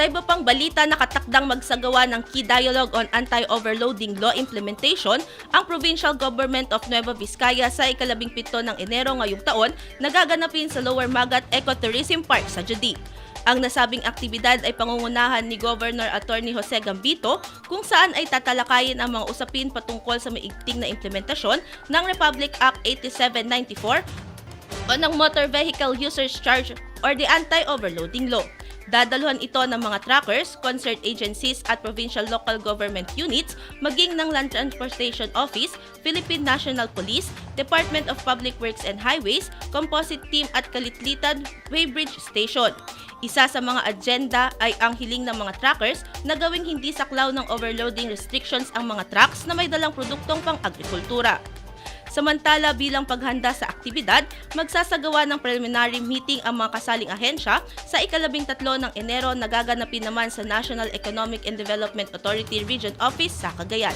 Sa iba pang balita, nakatakdang magsagawa ng key dialogue on anti-overloading law implementation ang Provincial Government of Nueva Vizcaya sa ikalabing pito ng Enero ngayong taon na gaganapin sa Lower Magat Ecotourism Park sa Judi. Ang nasabing aktibidad ay pangungunahan ni Governor Attorney Jose Gambito kung saan ay tatalakayin ang mga usapin patungkol sa maigting na implementasyon ng Republic Act 8794 o ng Motor Vehicle Users Charge or the Anti-Overloading Law. Dadaluhan ito ng mga trackers, concert agencies at provincial local government units, maging ng Land Transportation Office, Philippine National Police, Department of Public Works and Highways, Composite Team at Kalitlitan Weighbridge Station. Isa sa mga agenda ay ang hiling ng mga trackers na gawing hindi saklaw ng overloading restrictions ang mga trucks na may dalang produktong pang-agrikultura. Samantala bilang paghanda sa aktibidad, magsasagawa ng preliminary meeting ang mga kasaling ahensya sa ikalabing tatlo ng Enero na gaganapin naman sa National Economic and Development Authority Region Office sa Cagayan.